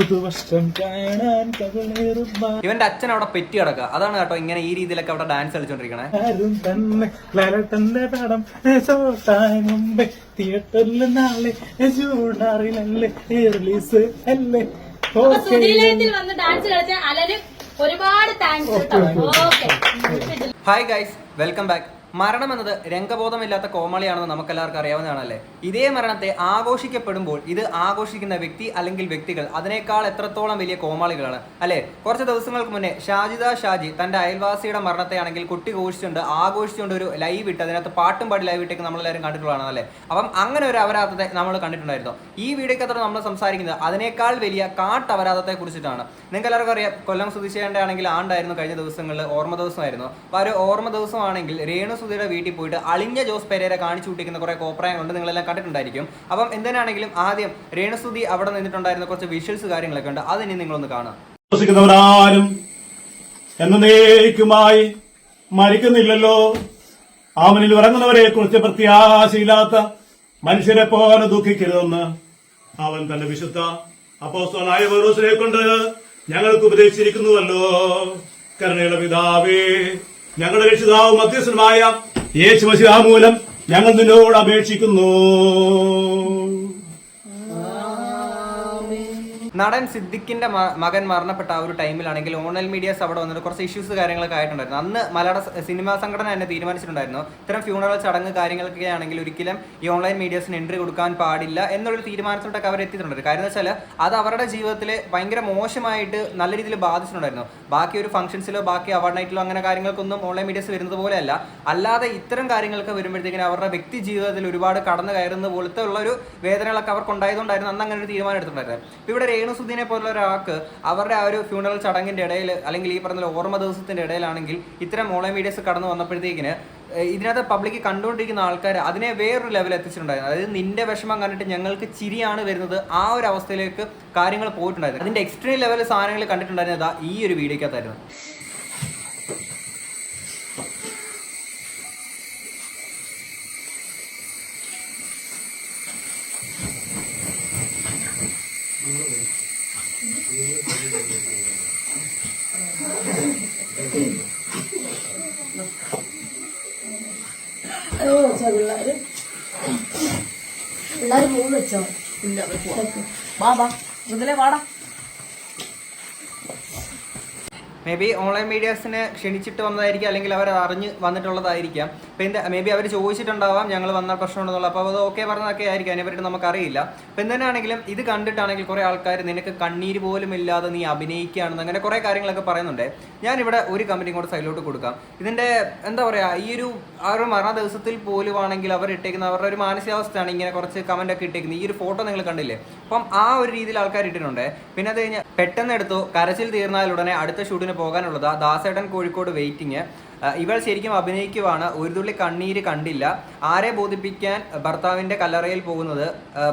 പുതുവർഷം കാണാൻ കവളേറുന്ന ഇവന്റെ അച്ഛൻ അവിടെ പെറ്റി കിടക്കുക. അതാണ് കേട്ടോ ഇങ്ങനെ ഈ രീതിയിലൊക്കെ അവിടെ ഡാൻസ് കളിച്ചോണ്ടിരിക്കണേ. ആരും തന്നെ ലാലട്ടന്റെ പടം ഷോട്ടായ മുമ്പേ തിയേറ്ററിൽ നാളെ ജൂണാറിലല്ലേ റിലീസ് അല്ലേ? അപ്പൊ ഓക്കെ സുധീലയത്തിൽ വന്ന് ഡാൻസ് കളിച്ച അലന് ഒരുപാട് താങ്ക്സ് കേട്ടോ. Okay hi guys welcome back മരണം എന്നത് രംഗബോധമില്ലാത്ത കോമളിയാണെന്ന് നമുക്കെല്ലാവർക്കും അറിയാവുന്നതാണല്ലേ? ഇതേ മരണത്തെ ആഘോഷിക്കപ്പെടുമ്പോൾ ഇത് ആഘോഷിക്കുന്ന വ്യക്തി അല്ലെങ്കിൽ വ്യക്തികൾ അതിനേക്കാൾ എത്രത്തോളം വലിയ കോമാളികളാണ്? അല്ലെ? കുറച്ച് ദിവസങ്ങൾക്ക് മുന്നേ ഷാജിദ ഷാജി തന്റെ അയൽവാസിയുടെ മരണത്തെ ആണെങ്കിൽ കുട്ടി ഘോഷിച്ചുകൊണ്ട് ആഘോഷിച്ചുകൊണ്ട് ഒരു ലൈവ് ഇട്ട് അതിനകത്ത് പാട്ടും പാടി ലൈവ് ഇട്ടേക്ക് നമ്മളെല്ലാവരും കണ്ടിട്ടുള്ളതാണ് അല്ലേ? അപ്പം അങ്ങനെ ഒരു അപരാധത്തെ നമ്മൾ കണ്ടിട്ടുണ്ടായിരുന്നു. ഈ വീഡിയോക്കകത്തോടെ നമ്മൾ സംസാരിക്കുന്നത് അതിനേക്കാൾ വലിയ കാട്ട് അപരാധത്തെ കുറിച്ചിട്ടാണ്. നിങ്ങൾക്ക് എല്ലാവർക്കും അറിയാം കൊല്ലം സുതിശേണ്ടാണെങ്കിൽ ആണ്ടായിരുന്നു കഴിഞ്ഞ ദിവസങ്ങളിൽ ഓർമ്മ ദിവസമായിരുന്നു. അപ്പോൾ ആ ഒരു ഓർമ്മ ദിവസമാണെങ്കിൽ രേണു സുധിയുടെ വീട്ടിൽ പോയിട്ട് അളിഞ്ഞ ജോസ് പെരേര കാണിച്ചു കൂട്ടിക്കുന്ന കുറെ കോപ്രായങ്ങളുണ്ട് നിങ്ങളെല്ലാം കണ്ടിട്ടുണ്ടായിരിക്കും. അപ്പം എന്തിനാണെങ്കിലും ആദ്യം രേണു സുധി അവിടെ നിന്നിട്ടുണ്ടായിരുന്ന കുറച്ച് വിഷ്വൽസ് കാര്യങ്ങളൊക്കെ ഉണ്ട് അതിനി നിങ്ങളൊന്ന് കാണാം. വിശ്വസിക്കുന്നവരാരും എന്നേക്കുമായി മരിക്കുന്നില്ലല്ലോ. അവനിൽ ഉറങ്ങുന്നവരെ കുറിച്ച് പ്രത്യാശയില്ലാത്ത മനുഷ്യരെ പോലെ ദുഃഖിക്കരുതെന്ന് അവൻ തന്റെ വിശുദ്ധ അപ്പോസ്തലനായ പൗലോസിനെ കൊണ്ട് ഞങ്ങൾക്ക് ഉപദേശിച്ചിരിക്കുന്നുവല്ലോ. കരുണയുടെ പിതാവേ ഞങ്ങളുടെ രക്ഷിതാവ് മധ്യസ്ഥനുമായ യേശു മൂലം ഞങ്ങൾ നിന്നോട് അപേക്ഷിക്കുന്നു. നടൻ സിദ്ദിഖിന്റെ മകൻ മരണപ്പെട്ട ആ ഒരു ടൈമിലാണെങ്കിൽ ഓൺലൈൻ മീഡിയാസ് അവിടെ വന്നിട്ട് കുറച്ച് ഇഷ്യൂസ് കാര്യങ്ങളൊക്കെ ആയിട്ടുണ്ടായിരുന്നു. അന്ന് മലയാള സിനിമാ സംഘടന തന്നെ തീരുമാനിച്ചിട്ടുണ്ടായിരുന്നു. ഇത്തരം ഫ്യൂണറൽ ചടങ്ങ് കാര്യങ്ങളൊക്കെ ആണെങ്കിൽ ഒരിക്കലും ഈ ഓൺലൈൻ മീഡിയാസിന് എൻട്രി കൊടുക്കാൻ പാടില്ല എന്നുള്ളൊരു തീരുമാനത്തിലോട്ടൊക്കെ അവർ എത്തിയിട്ടുണ്ട് കാരണം എന്ന് വെച്ചാൽ അത് അവരുടെ ജീവിതത്തിൽ ഭയങ്കര മോശമായിട്ട് നല്ല രീതിയിൽ ബാധിച്ചിട്ടുണ്ടായിരുന്നു. ബാക്കി ഒരു ഫംഗ്ഷൻസിലോ ബാക്കി അവാർഡ് നൈറ്റിലോ അങ്ങനെ കാര്യങ്ങൾക്കൊന്നും ഓൺലൈൻ മീഡിയാസ് വരുന്നത് പോലെയല്ല. അല്ലാതെ ഇത്തരം കാര്യങ്ങളൊക്കെ വരുമ്പോഴത്തേക്കിനും അവരുടെ വ്യക്തി ജീവിതത്തിൽ ഒരുപാട് കടന്നു കയറുന്ന പോലത്തെ ഉള്ള ഒരു വേദനകളൊക്കെ അവർക്ക് ഉണ്ടായതുകൊണ്ടായിരുന്നു അന്ന് അങ്ങനെ ഒരു തീരുമാനം എടുത്തിട്ടുണ്ടായിരുന്നത്. ഇവിടെ ഇവിടെ രേണുസുദ്ദീനെ പോലുള്ള ഒരാൾക്ക് അവരുടെ ആ ഒരു ഫ്യൂണറൽ ചടങ്ങിന്റെ ഇടയിൽ അല്ലെങ്കിൽ ഈ പറഞ്ഞ ഓർമ്മ ദിവസത്തിന്റെ ഇടയിലാണെങ്കിൽ ഇത്തരം ഓൺലൈൻ മീഡിയസ് കടന്നു വന്നപ്പോഴത്തേക്കിന് ഇതിനകത്ത് പബ്ലിക് കണ്ടുകൊണ്ടിരിക്കുന്ന ആൾക്കാർ അതിനെ വേറൊരു ലെവൽ എത്തിച്ചിട്ടുണ്ടായിരുന്നു. അതായത് നിന്റെ വിഷമം കണ്ടിട്ട് ഞങ്ങൾക്ക് ചിരിയാണ് വരുന്നത്. ആ ഒരു അവസ്ഥയിലേക്ക് കാര്യങ്ങൾ പോയിട്ടുണ്ടായിരുന്നു. അതിന്റെ എക്സ്ട്രീം ലെവൽ സാധനങ്ങൾ കണ്ടിട്ടുണ്ടായിരുന്നത് ഈ ഒരു വീഡിയോക്കകത്തായിരുന്നു. മൂന്ന് വെച്ചോ. ഇല്ല വാ വാ. മുതലേ വാടാ. മേ ബി ഓൺലൈൻ മീഡിയാസിനെ ക്ഷണിച്ചിട്ട് വന്നതായിരിക്കും അല്ലെങ്കിൽ അവർ അറിഞ്ഞ് വന്നിട്ടുള്ളതായിരിക്കാം. അപ്പോൾ എന്താ മേ ബി അവർ ചോദിച്ചിട്ടുണ്ടാവാം ഞങ്ങൾ വന്നാൽ പ്രശ്നമുണ്ടെന്നുള്ള അപ്പോൾ അത് ഓക്കെ പറഞ്ഞതൊക്കെ ആയിരിക്കും അതിനെപ്പറ്റി നമുക്കറിയില്ല. അപ്പോൾ എന്തിനാണെങ്കിലും ഇത് കണ്ടിട്ടാണെങ്കിൽ കുറേ ആൾക്കാർ നിനക്ക് കണ്ണീര് പോലും ഇല്ലാതെ നീ അഭിനയിക്കുകയാണെന്ന് അങ്ങനെ കുറേ കാര്യങ്ങളൊക്കെ പറയുന്നുണ്ട്. ഞാനിവിടെ ഒരു കമ്പനി കൂടെ സൈഡിലോട്ട് കൊടുക്കാം. ഇതിന്റെ എന്താ പറയുക ഈ ഒരു ആ ഒരു മരണ ദിവസത്തിൽ പോലും ആണെങ്കിൽ അവർ ഇട്ടേക്കുന്ന അവരുടെ ഒരു മാനസികാവസ്ഥയാണ് ഇങ്ങനെ കുറച്ച് കമന്റൊക്കെ ഇട്ടേക്കുന്നത്. ഈ ഒരു ഫോട്ടോ നിങ്ങൾ കണ്ടില്ലേ? അപ്പം ആ ഒരു രീതിയിൽ ആൾക്കാർ ഇട്ടിട്ടുണ്ട്. പിന്നെ അത് കഴിഞ്ഞ് പെട്ടെന്ന് എടുത്തു. കരച്ചിൽ തീർന്നാൽ ഉടനെ അടുത്ത ഷൂട്ടിന് പോകാനുള്ളത് ദാസേട്ടൻ കോഴിക്കോട് വെയിറ്റിംഗ് ഇവൾ ശരിക്കും അഭിനയിക്കുവാണ്. ഒരു തുള്ളി കണ്ണീര് കണ്ടില്ല. ആരെ ബോധിപ്പിക്കാൻ ഭർത്താവിന്റെ കല്ലറയിൽ പോകുന്നത്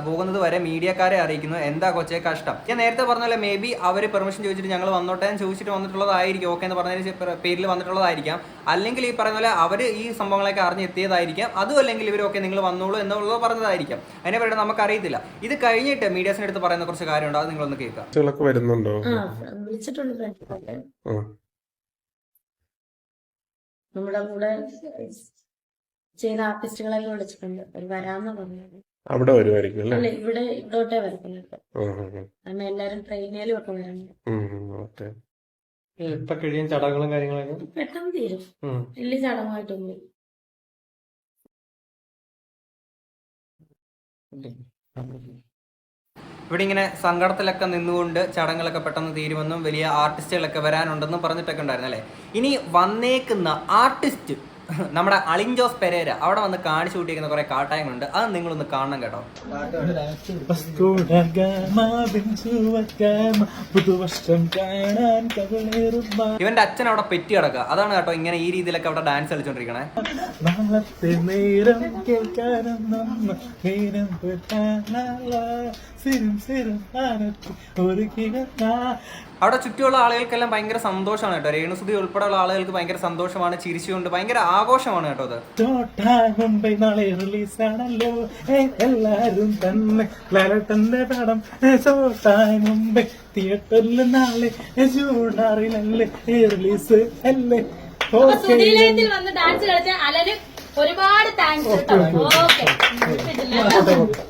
പോകുന്നത് വരെ മീഡിയക്കാരെ അറിയിക്കുന്നു. എന്താ കൊച്ചേ കഷ്ടം. ഞാൻ നേരത്തെ പറഞ്ഞല്ലോ മേ ബി അവർ പെർമിഷൻ ചോദിച്ചിട്ട് ഞങ്ങൾ വന്നോട്ടെ എന്ന് ചോദിച്ചിട്ട് വന്നിട്ടുള്ളതായിരിക്കും. ഓക്കെ എന്ന് പറഞ്ഞതിന് പേരിൽ വന്നിട്ടുള്ളതായിരിക്കാം. അല്ലെങ്കിൽ ഈ പറയുന്ന പോലെ അവർ ഈ സംഭവങ്ങളൊക്കെ അറിഞ്ഞെത്തിയതായിരിക്കാം അതും അല്ലെങ്കിൽ ഇവരൊക്കെ നിങ്ങൾ വന്നോളൂ എന്നുള്ളത് പറഞ്ഞതായിരിക്കാം. അതിനെ പറ്റി നമുക്കറിയത്തില്ല. ഇത് കഴിഞ്ഞിട്ട് മീഡിയാസിന്റെ അടുത്ത് പറയുന്ന കുറച്ച് കാര്യമുണ്ട്? അത് നിങ്ങളൊന്ന് കേൾക്കാം. വിളിച്ചിട്ടുണ്ട്. നമ്മുടെ കൂടെ ചെയ്ത ആർട്ടിസ്റ്റുകളെല്ലാം വിളിച്ചിട്ടുണ്ട്. ഒരു വരാമെന്ന് പറഞ്ഞത്. അവിടെ വരുമായിരിക്കും അല്ലേ? അല്ല ഇവിടെ ഇവിടോട്ടേ വരുന്നുണ്ട്. കാരണം എല്ലാരും ട്രെയിനിലും ഒക്കെ വരുന്നുണ്ട്. ഇപ്പൊ കഴിയും ചടങ്ങുകളും കാര്യങ്ങളൊക്കെ? പെട്ടെന്ന് തീരും. വലിയ ചടങ്ങായിട്ടൊന്നും ഇവിടെ ഇങ്ങനെ സങ്കടത്തിലൊക്കെ നിന്നുകൊണ്ട് ചടങ്ങുകളൊക്കെ പെട്ടെന്ന് തീരുമെന്നും വലിയ ആർട്ടിസ്റ്റുകളൊക്കെ വരാനുണ്ടെന്നും പറഞ്ഞിട്ടൊക്കെ ഉണ്ടായിരുന്നു അല്ലേ? ഇനി വന്നേക്കുന്ന ആർട്ടിസ്റ്റ് നമ്മുടെ അളിൻ ജോസ് പെരേര അവിടെ വന്ന് കാണിച്ചു കൂട്ടിയിരിക്കുന്ന കുറെ കാട്ടായങ്ങളുണ്ട്. അത് നിങ്ങളൊന്ന് കാണണം കേട്ടോ. ഇവന്റെ അച്ഛൻ അവിടെ പെറ്റി കിടക്കുക. അതാണ് കേട്ടോ ഇങ്ങനെ ഈ രീതിയിലൊക്കെ അവിടെ ഡാൻസ് കളിച്ചോണ്ടിരിക്കണേ. അവിടെ ചുറ്റുമുള്ള ആളുകൾക്കെല്ലാം ഭയങ്കര സന്തോഷമാണ് കേട്ടോ. രേണുസുതി ഉൾപ്പെടെയുള്ള ആളുകൾക്ക് ഭയങ്കര സന്തോഷമാണ് ചിരിച്ചുകൊണ്ട് ഭയങ്കര ആഘോഷമാണ് കേട്ടോ അത്. മുംബൈ നാളെ റിലീസ് ആണല്ലോ. എല്ലാരും തന്നെ ലാലട്ടന്റെ പടം. ഏ, ചോട്ടായി മുംബൈ തിയേറ്ററിൽ നാളെ ഏ, ജൂൺ ആറിനല്ലേ റിലീസ് അല്ലേ വന്ന് ഡാൻസ് കളിച്ച അലന് ഒരുപാട് താങ്ക്സ് കേട്ടോ. ഓക്കെ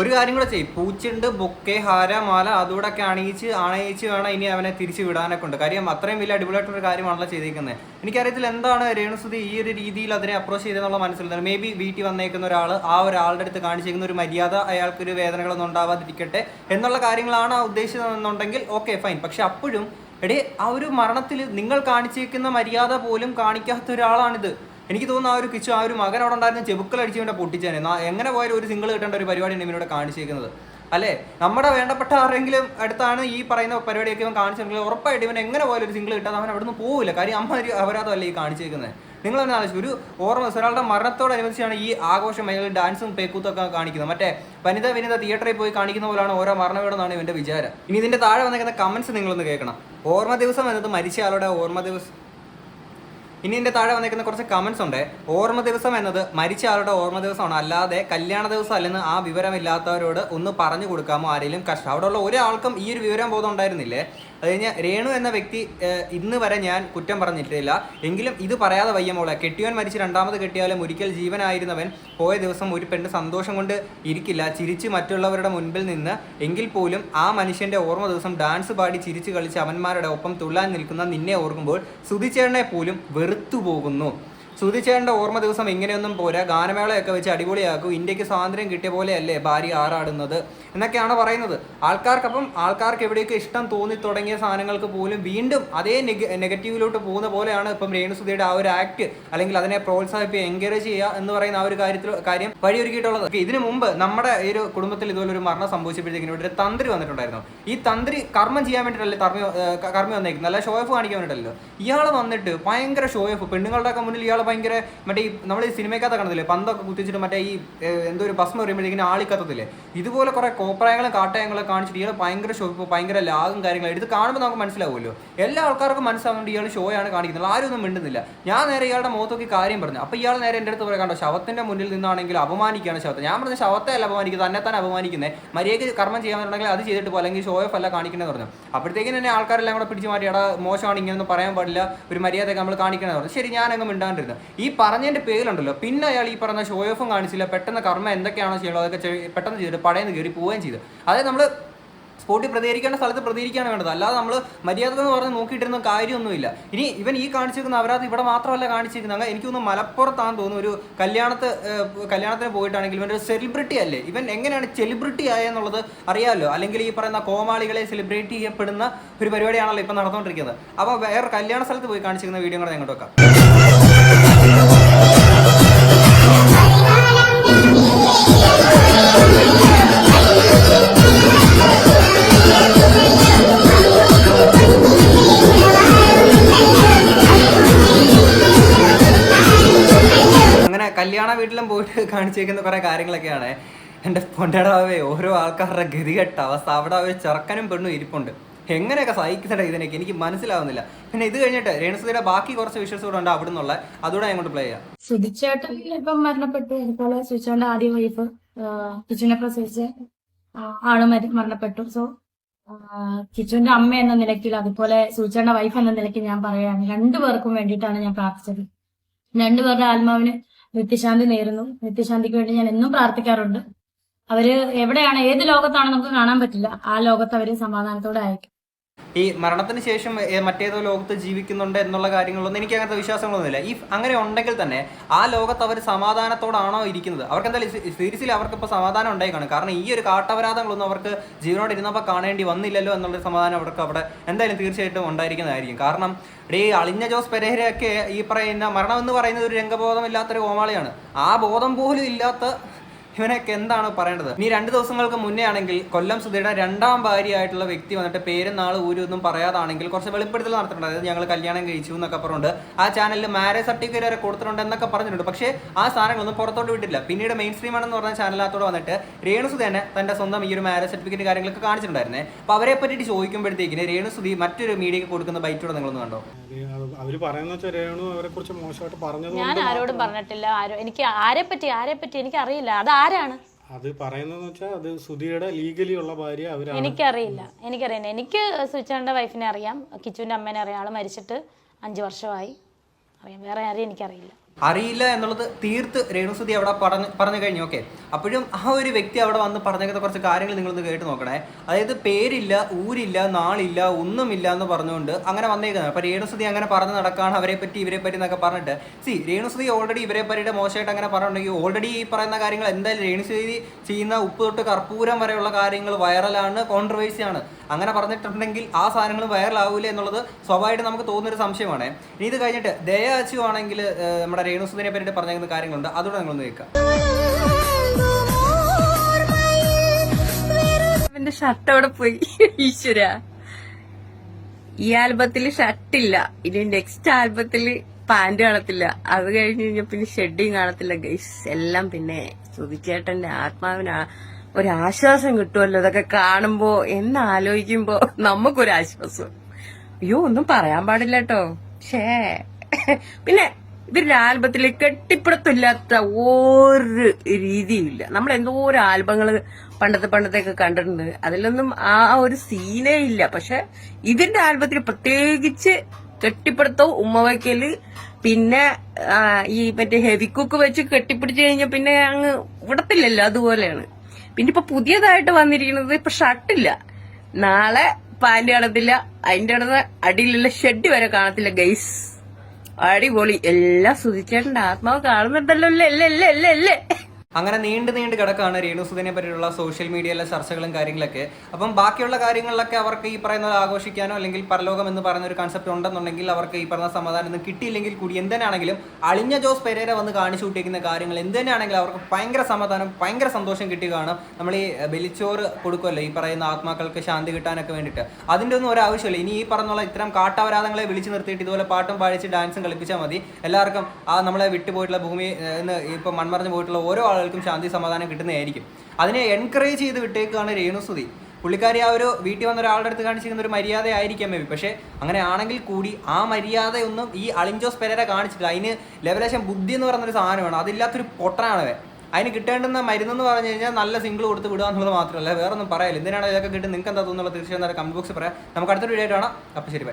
ഒരു കാര്യം കൂടെ ചെയ്യും. പൂച്ചുണ്ട് ബൊക്കെ ഹാര മാല അതുകൂടെ ഒക്കെ അണിയിച്ച് അണയിച്ച് വേണം ഇനി അവനെ തിരിച്ചു വിടാനൊക്കെ ഉണ്ട്. കാര്യം അത്രയും വലിയ അടിപൊളിയായിട്ടൊരു കാര്യമാണല്ലോ ചെയ്തിരിക്കുന്നത് എനിക്കറിയത്തില്ല എന്താണ് രേണുസുതി ഈ ഒരു രീതിയിൽ അതിനെ അപ്രോച്ച് ചെയ്തെന്നുള്ള മനസ്സിലുണ്ട്. മേ ബി വീട്ടിൽ വന്നേക്കുന്ന ഒരാൾ ആ ഒരാളുടെ അടുത്ത് കാണിച്ചിരിക്കുന്ന ഒരു മര്യാദ അയാൾക്കൊരു വേദനകളൊന്നും ഉണ്ടാവാതിരിക്കട്ടെ എന്നുള്ള കാര്യങ്ങളാണ് ആ ഉദ്ദേശിച്ചതെന്നുണ്ടെങ്കിൽ ഓക്കെ ഫൈൻ പക്ഷെ അപ്പോഴും എടേ ആ ഒരു മരണത്തിൽ നിങ്ങൾ കാണിച്ചേക്കുന്ന മര്യാദ പോലും കാണിക്കാത്ത ഒരാളാണിത്. എനിക്ക് തോന്നുന്നു ആ ഒരു കിച്ചു ആ ഒരു മകൻ അവിടെ ഉണ്ടായിരുന്ന ചെബുക്കൾ അടിച്ചു വേണ്ട പൊട്ടിച്ചേനെ എങ്ങനെ പോയാലും ഒരു സിംഗിൾ കിട്ടേണ്ട ഒരു പരിപാടിയാണ് ഇവനോട് കാണിച്ചിരിക്കുന്നത് അല്ലേ? നമ്മുടെ വേണ്ടപ്പെട്ട ആരെങ്കിലും അടുത്താണ് ഈ പറയുന്ന പരിപാടിയൊക്കെ ഇവൻ കാണിച്ചിട്ടുണ്ടെങ്കിൽ ഉറപ്പായിട്ട് ഇവൻ എങ്ങനെ പോയാലും ഒരു സിംഗിൾ കിട്ടാതെ അവൻ അവിടുന്ന് പോവില്ല. കാര്യം അമ്മ ഒരു അപരാധമല്ലേ ഈ കാണിച്ചേക്കുന്നത് നിങ്ങൾ തന്നെ ആലോചിച്ചു ഒരു ഓർമ്മ ഒരാളുടെ മരണത്തോടനുബന്ധിച്ചാണ് ഈ ആഘോഷം അല്ലെങ്കിൽ ഡാൻസും പേക്കൂത്തും ഒക്കെ കാണിക്കുന്നത്. മറ്റേ വനിത വിനിത തിയേറ്ററിൽ പോയി കാണിക്കുന്ന പോലെയാണ് ഓരോ മരണവീടെന്നാണ് ഇവന്റെ വിചാരം. ഇനി ഇതിന്റെ താഴെ വന്നേക്കുന്ന കമന്റ്സ് നിങ്ങളൊന്ന് കേൾക്കണം. ഓർമ്മ ദിവസം എന്നത് മരിച്ച ആളുടെ ഓർമ്മ ദിവസം. ഇനി എന്റെ താഴെ വന്നേക്കുന്ന കുറച്ച് കമന്റ്സ് ഉണ്ട്. ഓർമ്മ ദിവസം എന്നത് മരിച്ച ആളുടെ ഓർമ്മ ദിവസമാണ്. അല്ലാതെ കല്യാണ ദിവസം അല്ലെന്ന് ആ വിവരമില്ലാത്തവരോട് ഒന്ന് പറഞ്ഞു കൊടുക്കാമോ ആരെങ്കിലും? കഷ്ടം അവിടെ ഉള്ള ഒരാൾക്കും ഈ ഒരു വിവരം ബോധം ഉണ്ടായിരുന്നില്ലേ? അത് കഴിഞ്ഞ് രേണു എന്ന വ്യക്തി ഇന്ന് വരെ ഞാൻ കുറ്റം പറഞ്ഞിട്ടില്ല. എങ്കിലും ഇത് പറയാതെ വയ്യ മോളെ. കെട്ടിയവൻ മരിച്ച് രണ്ടാമത് കെട്ടിയാലും ഒരിക്കൽ ജീവനായിരുന്നവൻ പോയ ദിവസം ഒരു പെണ്ണ് സന്തോഷം കൊണ്ട് ഇരിക്കില്ല. ചിരിച്ച് മറ്റുള്ളവരുടെ മുൻപിൽ നിന്ന് എങ്കിൽ പോലും ആ മനുഷ്യന്റെ ഓർമ്മ ദിവസം ഡാൻസ് പാടി ചിരിച്ച് കളിച്ച് അവന്മാരുടെ ഒപ്പം തുള്ളാൻ നിൽക്കുന്ന നിന്നെ ഓർക്കുമ്പോൾ സുതിച്ചേട്ടനെ പോലും വെറുത്തു പോകുന്നു സുതിച്ചേട്ടന്റെ ഓർമ്മ ദിവസം ഇങ്ങനെയൊന്നും പോരാ. ഗാനമേളയൊക്കെ വെച്ച് അടിപൊളിയാക്കും. ഇന്ത്യയ്ക്ക് സ്വാതന്ത്ര്യം കിട്ടിയ പോലെയല്ലേ ഭാര്യ ആറാടുന്നത് എന്നൊക്കെയാണ് പറയുന്നത്. ആൾക്കാർക്കപ്പം ആൾക്കാർക്ക് എവിടെയൊക്കെ ഇഷ്ടം തോന്നി തുടങ്ങിയ സാധനങ്ങൾക്ക് പോലും വീണ്ടും അതേ നെഗറ്റീവിലോട്ട് പോകുന്ന പോലെയാണ് ഇപ്പം രേണുസുതിയുടെ ആ ഒരു ആക്ട് അല്ലെങ്കിൽ അതിനെ പ്രോത്സാഹിപ്പിക്കുക എൻകറേജ് ചെയ്യുക എന്ന് പറയുന്ന ആ ഒരു കാര്യത്തിൽ കാര്യം വഴിയൊരുക്കിയിട്ടുള്ളത്. ഇതിനു മുമ്പ് നമ്മുടെ ഈ ഒരു കുടുംബത്തിൽ ഇതുപോലെ ഒരു മരണം സംഭവിച്ചപ്പോഴത്തേക്കിനും ഇവിടെ ഒരു തന്ത്രി വന്നിട്ടുണ്ടായിരുന്നു. ഈ തന്ത്രി കർമ്മം ചെയ്യാൻ വേണ്ടിയിട്ടല്ലേ കർമ്മ കർമ്മി വന്നേക്കുന്നത്? അല്ല ഷോ ഓഫ് കാണിക്കാൻ വേണ്ടിയിട്ടല്ലോ ഇയാൾ വന്നിട്ട് ഭയങ്കര ഷോ ഓഫ് പെണ്ണുങ്ങളുടെ ഒക്കെ മുന്നിൽ ഇയാൾ ഭയങ്കര മറ്റേ ഈ നമ്മൾ ഈ സിനിമയ്ക്കകത്ത് കാണത്തില്ലേ പന്തൊക്കെ കുത്തിച്ചിട്ട് മറ്റേ ഈ എന്തോ ഒരു ഭസ്മം പറയുമ്പോഴത്തേക്കിനും ആളിക്കത്തത്തില്ലേ? ഇതുപോലെ കുറെ കോപ്രായങ്ങളും കാട്ടയങ്ങളും കാണിച്ചിട്ട് ഇയാൾ ഭയങ്കര ഷോ ഓഫ് ഭയങ്കര ലാഗും കാര്യങ്ങളും ഇത് കാണുമ്പോൾ നമുക്ക് മനസ്സിലാവുമല്ലോ. എല്ലാ ആൾക്കാർക്കും മനസ്സിലാവേണ്ടി ഇയാൾ ഷോ ആണ് കാണിക്കുന്നത്. ആരും ഒന്നും മിണ്ടുന്നില്ല. ഞാൻ നേരെ ഇയാളുടെ മുഖത്ത് നോക്കി കാര്യം പറഞ്ഞു. അപ്പോൾ ഇയാൾ നേരെ എന്റെ അടുത്ത് പറയാം കണ്ടോ ശവത്തിന്റെ മുന്നിൽ നിന്നാണെങ്കിൽ അപമാനിക്കുകയാണ് ശവത്തെ. ഞാൻ പറഞ്ഞ ശവത്തെ അല്ല അപമാനിക്കുന്നത് തന്നെ തന്നെ അപമാനിക്കുന്നത് മര്യാദയ്ക്ക് കർമ്മം ചെയ്യാമെന്നുണ്ടെങ്കിൽ അത് ചെയ്തിട്ട് പോകും അല്ലെങ്കിൽ ഷോ ഓഫ് അല്ല കാണിക്കണമെന്ന് പറഞ്ഞു. അപ്പോഴത്തേക്കും തന്നെ ആൾക്കാരെല്ലാം കൂടെ പിടിച്ചു മാറ്റി എടാ മോശമാണ് ഇങ്ങനെയൊന്നും പറയാൻ പാടില്ല. ഒരു മര്യാദയൊക്കെ നമ്മൾ കാണിക്കണമെന്ന് പറഞ്ഞു. ശരി ഞാൻ മിണ്ടാണ്ടിരുന്നു. ഈ പറഞ്ഞതിന്റെ പേരിലുണ്ടല്ലോ. പിന്നെ അയാൾ ഈ പറഞ്ഞ ഷോ ഓഫും കാണിച്ചില്ല. പെട്ടെന്ന് കർമ്മ എന്തൊക്കെയാണോ ചെയ്യണോ അതൊക്കെ പെട്ടെന്ന് ചെയ്തിട്ട് പടയെന്ന് കയറി പോവുകയും ചെയ്തു. അതായത് നമ്മൾ സ്പോട്ടിൽ പ്രതികരിക്കേണ്ട സ്ഥലത്ത് പ്രതികരിക്കുകയാണ് വേണ്ടത്. അല്ലാതെ നമ്മൾ മര്യാദ എന്ന് പറഞ്ഞ് നോക്കിയിട്ടിരുന്ന കാര്യമൊന്നുമില്ല. ഇനി ഇവൻ ഈ കാണിച്ചിരിക്കുന്ന അവരാത് ഇവിടെ മാത്രമല്ല കാണിച്ചിരിക്കുന്നത്. എനിക്ക് തോന്നുന്നു മലപ്പുറത്താന്ന് തോന്നുന്നു. ഒരു കല്യാണത്ത് കല്യാണത്തിന് പോയിട്ടാണെങ്കിൽ ഇവൻ ഒരു സെലിബ്രിറ്റി അല്ലേ? ഇവൻ എങ്ങനെയാണ് സെലിബ്രിറ്റി ആയെന്നുള്ളത് അറിയാമല്ലോ. അല്ലെങ്കിൽ ഈ പറയുന്ന കോമാളികളെ സെലിബ്രേറ്റ് ചെയ്യപ്പെടുന്ന ഒരു പരിപാടിയാണല്ലോ ഇപ്പം നടന്നുകൊണ്ടിരിക്കുന്നത്. അപ്പോൾ വേറെ കല്യാണ സ്ഥലത്ത് പോയി കാണിച്ചിരിക്കുന്ന വീഡിയോ കൂടെ ഞങ്ങോട്ട് വെക്കാം. കല്യാണ വീട്ടിലും പോയിട്ട് കാണിച്ചേക്കുന്ന കുറെ കാര്യങ്ങളൊക്കെയാണ്. എന്റെ പൊണ്ടടാവേ ഓരോ ആൾക്കാരുടെ ഗതികെട്ട അവസ്ഥ അവിടെ ഒരു ചെറുക്കനും പെണ്ണും ഇരിപ്പുണ്ട്. എങ്ങനെയൊക്കെ സഹിക്കുന്നുണ്ട് ഇതിനൊക്കെ? എനിക്ക് മനസ്സിലാവുന്നില്ല. പിന്നെ ഇത് കഴിഞ്ഞിട്ട് രേണുസുതിയുടെ ബാക്കി കുറച്ച് വിഷ്വൽസ് കൂടെ ഉണ്ട് അവിടെ നിന്നുള്ള അതുകൂടെ അങ്ങോട്ട് പ്ലേ ചെയ്യാം. സുധിച്ചേട്ടൻ ഇപ്പം മരണപ്പെട്ടു. അതുപോലെ സുധിച്ചേട്ടന്റെ ആദ്യ വൈഫ് കിച്ചുവിനെ പ്രസവിച്ച് ആൾ മരണപ്പെട്ടു. സോ കിച്ചുവിന്റെ അമ്മ എന്ന നിലയ്ക്ക് അതുപോലെ സുധിച്ചേട്ടന്റെ വൈഫ് എന്ന നിലയ്ക്ക് ഞാൻ പറയുകയാണ്. രണ്ടുപേർക്കും വേണ്ടിയിട്ടാണ് ഞാൻ പ്രാർത്ഥിച്ചത്. രണ്ടുപേരുടെ ആത്മാവിന് നിത്യശാന്തി നേരുന്നു. നിത്യശാന്തിക്ക് വേണ്ടി ഞാൻ എന്നും പ്രാർത്ഥിക്കാറുണ്ട്. അവർ എവിടെയാണ് ഏത് ലോകത്താണ് നമുക്ക് കാണാൻ പറ്റില്ല. ആ ലോകത്ത് അവർ സമാധാനത്തോടെ അയക്കും ഈ മരണത്തിന് ശേഷം മറ്റേതോ ലോകത്ത് ജീവിക്കുന്നുണ്ട് എന്നുള്ള കാര്യങ്ങളൊന്നും എനിക്ക് അങ്ങനത്തെ വിശ്വാസങ്ങളൊന്നുമില്ല. ഈ അങ്ങനെ ഉണ്ടെങ്കിൽ തന്നെ ആ ലോകത്ത് അവർ സമാധാനത്തോടാണോ ഇരിക്കുന്നത്? അവർക്ക് എന്തായാലും സീരീസിൽ അവർക്ക് ഇപ്പോൾ സമാധാനം ഉണ്ടായി കാണും കാരണം ഈ ഒരു കാട്ടപരാധങ്ങളൊന്നും അവർക്ക് ജീവനോട് ഇരുന്നപ്പോൾ കാണേണ്ടി വന്നില്ലല്ലോ എന്നുള്ളൊരു സമാധാനം അവർക്ക് അവിടെ എന്തായാലും തീർച്ചയായിട്ടും ഉണ്ടായിരിക്കുന്നതായിരിക്കും. കാരണം ഈ അളിഞ്ഞ ജോസ് പെരേരയൊക്കെ ഈ പറയുന്ന മരണം എന്ന് പറയുന്നത് ഒരു രംഗബോധമില്ലാത്തൊരു കോമാളിയാണ് ആ ബോധം പോലും ഇല്ലാത്ത ഇവനൊക്കെ എന്താണ് പറയേണ്ടത്? ഇനി രണ്ട് ദിവസങ്ങൾക്ക് മുന്നേ ആണെങ്കിൽ കൊല്ലം സുധയുടെ രണ്ടാം ഭാര്യയായിട്ടുള്ള വ്യക്തി വന്നിട്ട് പേരും നാൾ ഊരൊന്നും പറയാതാണെങ്കിൽ കുറച്ച് വെളിപ്പെടുത്തൽ നടത്തിയിട്ടുണ്ട്. അതായത് ഞങ്ങൾ കല്യാണം കഴിച്ചു എന്നൊക്കെ പറഞ്ഞിട്ടുണ്ട് ആ ചാനലിൽ മാരേജ് സർട്ടിഫിക്കറ്റ് വരെ കൊടുത്തിട്ടുണ്ട് എന്നൊക്കെ പറഞ്ഞിട്ടുണ്ട്. പക്ഷേ ആ സാധനങ്ങളൊന്നും പുറത്തോട്ട് വിട്ടില്ല പിന്നീട് മെയിൻ സ്ട്രീം ആണെന്ന് പറഞ്ഞ ചാനലിനകത്തോട് വന്നിട്ട് രേണുസുതി തന്നെ തന്റെ സ്വന്തം ഈ ഒരു മാരേജ് സർട്ടിഫിക്കറ്റ് കാര്യങ്ങളൊക്കെ കാണിച്ചിട്ടുണ്ടായിരുന്നേ. അപ്പോൾ അവരെ പറ്റിയിട്ട് ചോദിക്കുമ്പോഴത്തേക്കിന് രേണുസുധി മറ്റൊരു മീഡിയക്ക് കൊടുക്കുന്ന ബൈറ്റോടെ നിങ്ങളൊന്ന് കണ്ടോ? അവർ പറയുന്ന രേണു അവരെ കുറിച്ച് മോശമായിട്ട് പറഞ്ഞത് ഞാൻ ആരോടും പറഞ്ഞിട്ടില്ല. ആരോ എനിക്ക് ആരെ പറ്റി ആരെ പറ്റി എനിക്ക് അറിയില്ല അത് ആരാണ്? അത് പറയുന്നതെന്ന് വെച്ചാൽ അത് സുധിയുടെ ലീഗലി ഉള്ള ഭാര്യ അവരാണ്. എനിക്കറിയില്ല. എനിക്കറിയില്ല. എനിക്ക് സുചാന്റെ വൈഫിനെ അറിയാം. കിച്ചുവിന്റെ അമ്മേനെ അറിയാം. ആൾ മരിച്ചിട്ട് അഞ്ച് വർഷമായി. അറിയാം. വേറെ ആരെയും എനിക്കറിയില്ല. അറിയില്ല എന്നുള്ളത് തീർത്ത് രേണുസുതി അവിടെ പറഞ്ഞു പറഞ്ഞു കഴിഞ്ഞു ഓക്കെ അപ്പോഴും ആ ഒരു വ്യക്തി അവിടെ വന്ന് പറഞ്ഞേക്കുന്ന കുറച്ച് കാര്യങ്ങൾ നിങ്ങളൊന്ന് കേട്ട് നോക്കണേ. അതായത് പേരില്ല ഊരില്ല നാളില്ല ഒന്നുമില്ല എന്ന് പറഞ്ഞുകൊണ്ട് അങ്ങനെ വന്നേക്കുന്നത്. അപ്പോൾ രേണുസുതി അങ്ങനെ പറഞ്ഞു നടക്കാണ് അവരെ പറ്റി ഇവരെ പറ്റി എന്നൊക്കെ പറഞ്ഞിട്ട്. സി രേണുസുതി ഓൾറെഡി ഇവരെ പറ്റിയിട്ട് മോശമായിട്ട് അങ്ങനെ പറഞ്ഞിട്ടുണ്ടെങ്കിൽ ഓൾറെഡി ഈ പറയുന്ന കാര്യങ്ങൾ എന്തായാലും രേണുസുതി ചെയ്യുന്ന ഉപ്പ് തൊട്ട് കർപ്പൂരം വരെയുള്ള കാര്യങ്ങൾ വൈറലാണ് കോൺട്രവേഴ്സിയാണ് അങ്ങനെ പറഞ്ഞിട്ടുണ്ടെങ്കിൽ ആ സാധനങ്ങൾ വൈറലാവൂലേ എന്നുള്ളത് സ്വാഭാവികമായിട്ട് നമുക്ക് തോന്നുന്നൊരു സംശയമാണ്. ഇനി ഇത് കഴിഞ്ഞിട്ട് ദയ അച്ചു ആണെങ്കിൽ നമ്മുടെ രേണുസുദിനെ പറ്റിയിട്ട് പറഞ്ഞിരിക്കുന്ന കാര്യങ്ങളുണ്ട്. അതുകൂടെ നിങ്ങളൊന്ന് കേൾക്കാം. എന്റെ ഷർട്ട് അവിടെ പോയി. ഈശ്വര. ഈ ആൽബത്തിൽ ഷർട്ടില്ല ഇനി നെക്സ്റ്റ് ആൽബത്തിൽ പാന്റ് കാണത്തില്ല. അത് കഴിഞ്ഞ് കഴിഞ്ഞാൽ പിന്നെ ഷെഡിങ് കാണത്തില്ല. ഗൈസ് എല്ലാം പിന്നെ സുധിച്ചേട്ടന്റെ ആത്മാവിന് ഒരാശ്വാസം കിട്ടുമല്ലോ ഇതൊക്കെ കാണുമ്പോ എന്നാലോചിക്കുമ്പോ നമുക്കൊരാശ്വാസം. അയ്യോ ഒന്നും പറയാൻ പാടില്ല കേട്ടോ. ഷേ പിന്നെ ഇവരുടെ ആൽബത്തിൽ കെട്ടിപ്പിടുത്തില്ലാത്ത ഒരു രീതിയില്ല. നമ്മൾ എന്തോ ഒരു ആൽബങ്ങൾ പണ്ടത്തെ പണ്ടത്തെയൊക്കെ കണ്ടിട്ടുണ്ട്. അതിലൊന്നും ആ ഒരു സീനേ ഇല്ല. പക്ഷെ ഇതിന്റെ ആൽബത്തിൽ പ്രത്യേകിച്ച് കെട്ടിപ്പിടുത്തവും ഉമ്മവയ്ക്കൽ പിന്നെ ഈ മറ്റേ ഹെവി കുക്ക് വെച്ച് കെട്ടിപ്പിടിച്ചു കഴിഞ്ഞാൽ പിന്നെ അങ്ങ് വിടത്തില്ലല്ലോ അതുപോലെയാണ്. പിന്നെ ഇപ്പൊ പുതിയതായിട്ട് വന്നിരിക്കുന്നത് ഇപ്പൊ ഷർട്ടില്ല. നാളെ പാന്റ് കാണത്തില്ല. അതിന്റെ അടുത്ത് അടിയിലുള്ള ഷെഡ് വരെ കാണത്തില്ല ഗൈസ് അടിപൊളി. എല്ലാം സുധിച്ചേട്ടന്റെ ആത്മാവ് കാണുന്നുണ്ടല്ലോ. അല്ലേ അല്ലേ അല്ലേ അല്ലേ അല്ലേ. അങ്ങനെ നീണ്ടു നീണ്ട് കിടക്കാണ് രേണുസുദിനെ പറ്റിയുള്ള സോഷ്യൽ മീഡിയയിലെ ചർച്ചകളും കാര്യങ്ങളൊക്കെ. അപ്പം ബാക്കിയുള്ള കാര്യങ്ങളിലൊക്കെ അവർക്ക് ഈ പറയുന്ന പോലെ ആഘോഷിക്കാനോ അല്ലെങ്കിൽ പരലോകം എന്ന് പറയുന്ന ഒരു കൺസെപ്റ്റ് ഉണ്ടെന്നുണ്ടെങ്കിൽ അവർക്ക് ഈ പറഞ്ഞ സമാധാനം ഒന്നും കിട്ടിയില്ലെങ്കിൽ കൂടി എന്തിനാണെങ്കിലും അളിഞ്ഞ ജോസ് പെരേര വന്ന് കാണിച്ചു കൂട്ടിയിരിക്കുന്ന കാര്യങ്ങൾ എന്തിനാണെങ്കിലും അവർക്ക് ഭയങ്കര സമാധാനം ഭയങ്കര സന്തോഷം കിട്ടുകയാണ് നമ്മൾ ഈ ബലിച്ചോറ് കൊടുക്കുമല്ലോ ഈ പറയുന്ന ആത്മാക്കൾക്ക് ശാന്തി കിട്ടാനൊക്കെ വേണ്ടിയിട്ട്. അതിന്റെ ഒന്നും ഒരു ആവശ്യമില്ല ഇനി ഈ പറഞ്ഞുള്ള ഇത്തരം കാട്ടവരാധങ്ങളെ വിളിച്ചു നിർത്തിയിട്ട് ഇതുപോലെ പാട്ടും പാടിച്ച് ഡാൻസും കളിപ്പിച്ചാൽ മതി. എല്ലാവർക്കും ആ നമ്മളെ വിട്ടുപോയിട്ടുള്ള ഭൂമി എന്ന് ഇപ്പം മൺമറഞ്ഞു പോയിട്ടുള്ള ഓരോ ആളുകൾക്കും ശാന്തി സമാധാനം കിട്ടുന്നതായിരിക്കും. അതിനെ എൻകറേജ് ചെയ്ത് വിട്ടേക്കാണ് രേണുസുതി പുള്ളിക്കാരി ആ ഒരു വീട്ടിൽ വന്ന ഒരാളുടെ അടുത്ത് കാണിച്ചിരുന്ന ഒരു മര്യാദ ആയിരിക്കാം മേ ബി പക്ഷേ അങ്ങനെ ആണെങ്കിൽ കൂടി ആ മര്യാദയൊന്നും ഈ അളിഞ്ചോസ് പെരേര കാണിച്ചിട്ടില്ല. അതിന് ലെവലേശം ബുദ്ധി എന്ന് പറയുന്നൊരു സാധനമാണ് അതില്ലാത്തൊരു പൊട്ടനാണ് അതിന് കിട്ടേണ്ടുന്ന മരുന്നെന്ന് പറഞ്ഞു കഴിഞ്ഞാൽ നല്ല സിംഗിൾ കൊടുത്ത് വിടുക എന്നുള്ളത് മാത്രമല്ല. വേറെ ഒന്നും പറയാനില്ല എന്തിനാണ് ഇതൊക്കെ കിട്ടുന്നത്? നിങ്ങൾക്ക് എന്താ തോന്നുന്നുള്ളത് തീർച്ചയായും കമന്റ് ബോക്സിൽ പറയാം. നമുക്ക് അടുത്തൊരു വീഡിയോ ആയിട്ട് കാണാം. അപ്പോൾ ശരി ബൈ